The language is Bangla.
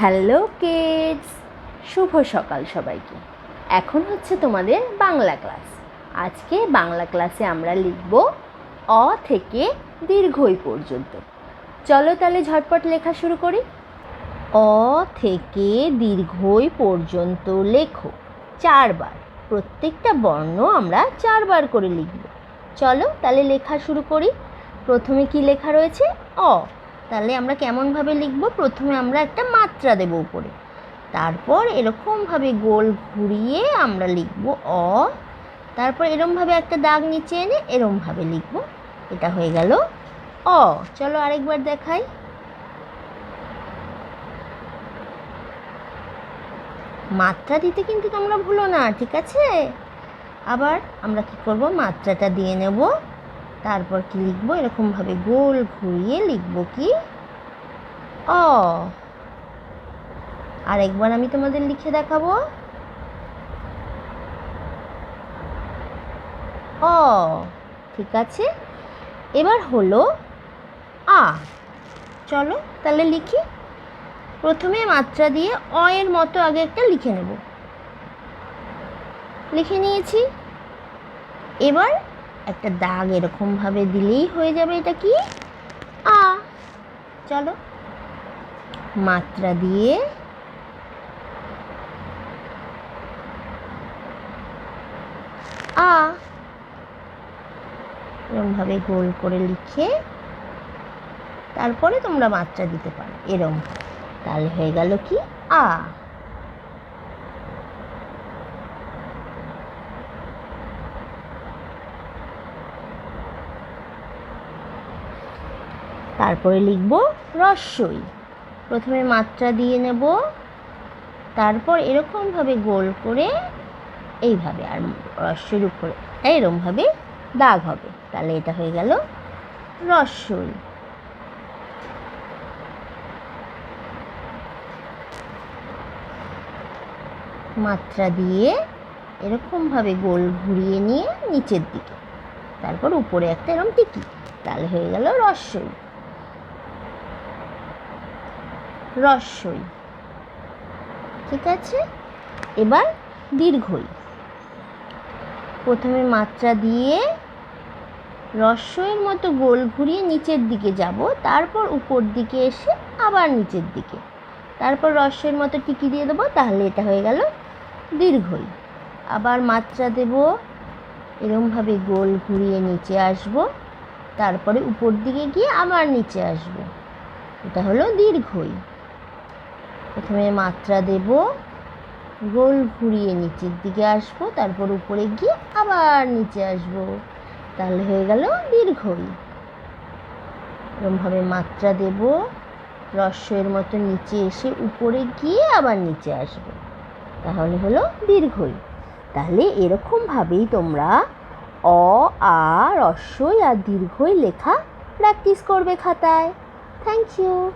হ্যালো কিডস, শুভ সকাল সবাইকে। এখন হচ্ছে তোমাদের বাংলা ক্লাস। আজকে বাংলা ক্লাসে আমরা লিখব অ থেকে দীর্ঘই পর্যন্ত। চলো তাহলে ঝটপট লেখা শুরু করি। অ থেকে দীর্ঘই পর্যন্ত লেখো চারবার। প্রত্যেকটা বর্ণ আমরা চারবার করে লিখব। চলো তাহলে লেখা শুরু করি। প্রথমে কি লেখা রয়েছে? অ। তাহলে আমরা কেমনভাবে লিখব? প্রথমে আমরা একটা মাত্রা দেব উপরে। তারপর এরকমভাবে গোল ঘুরিয়ে আমরা লিখব অ। তারপর এরমভাবে একটা দাগ নিচে এনে এরমভাবে লিখব। এটা হয়ে গেল অ। চলো আরেকবার দেখাই। মাত্রা দিতে কিন্তু তোমরা ভুলো না, ঠিক আছে? আবার আমরা কি করব? মাত্রাটা দিয়ে নেব। তারপর কি লিখব? এরকমভাবে গোল ঘুরিয়ে লিখব কি? অ। আর একবার আমি তোমাদের লিখে দেখাবো। অ। ঠিক আছে। এবার হলো আ। চলো তাহলে লিখি। প্রথমে মাত্রা দিয়ে অ এর মতো আগে একটা লিখে নেব। লিখে নিয়েছি। এবার একটা দাগ এরকমভাবে দিলেই হয়ে যাবে এটা কি? আ। চলো। মাত্রা দিয়ে। আ। এরমভাবে গোল করে লিখে তারপরে তোমরা মাত্রা দিতে পারো। এরম। তাহলে হয়ে গেল কি? আ। তারপরে লিখব রস্যই প্রথমে মাত্রা দিয়ে নেব। তারপর এরকমভাবে গোল করে এইভাবে আর রস্যের উপরে এরমভাবে দাগ হবে। তাহলে এটা হয়ে গেল রস্যই মাত্রা দিয়ে এরকমভাবে গোল ঘুরিয়ে নিয়ে নিচের দিকে। তারপর উপরে একটা এরকম টিকি। তাহলে হয়ে গেল রস্যই রস্যই ঠিক আছে? এবার দীর্ঘই। প্রথমে মাত্রা দিয়ে রস্যের মতো গোল ঘুরিয়ে নিচের দিকে যাব। তারপর উপর দিকে এসে আবার নিচের দিকে। তারপর রস্যের মতো টিকি দিয়ে দেবো, তাহলে এটা হয়ে গেল দীর্ঘই। আবার মাত্রা দেব, এরমভাবে গোল ঘুরিয়ে নিচে আসব। তারপরে উপর দিকে গিয়ে আবার নিচে আসব। এটা হলো দীর্ঘই। প্রথমে মাত্রা দেব গোল ঘুরিয়ে নিচের দিকে আসব, তারপর উপরে গিয়ে আবার নিচে আসব। তাহলে হয়ে গেল দীর্ঘই। এরমভাবে মাত্রা দেব রস্যের মতো নিচে এসে উপরে গিয়ে আবার নিচে আসব। তাহলে হলো দীর্ঘই। তাহলে এরকমভাবেই তোমরা অ, আ রস্যই আর দীর্ঘই লেখা প্র্যাকটিস করবে খাতায়। Thank you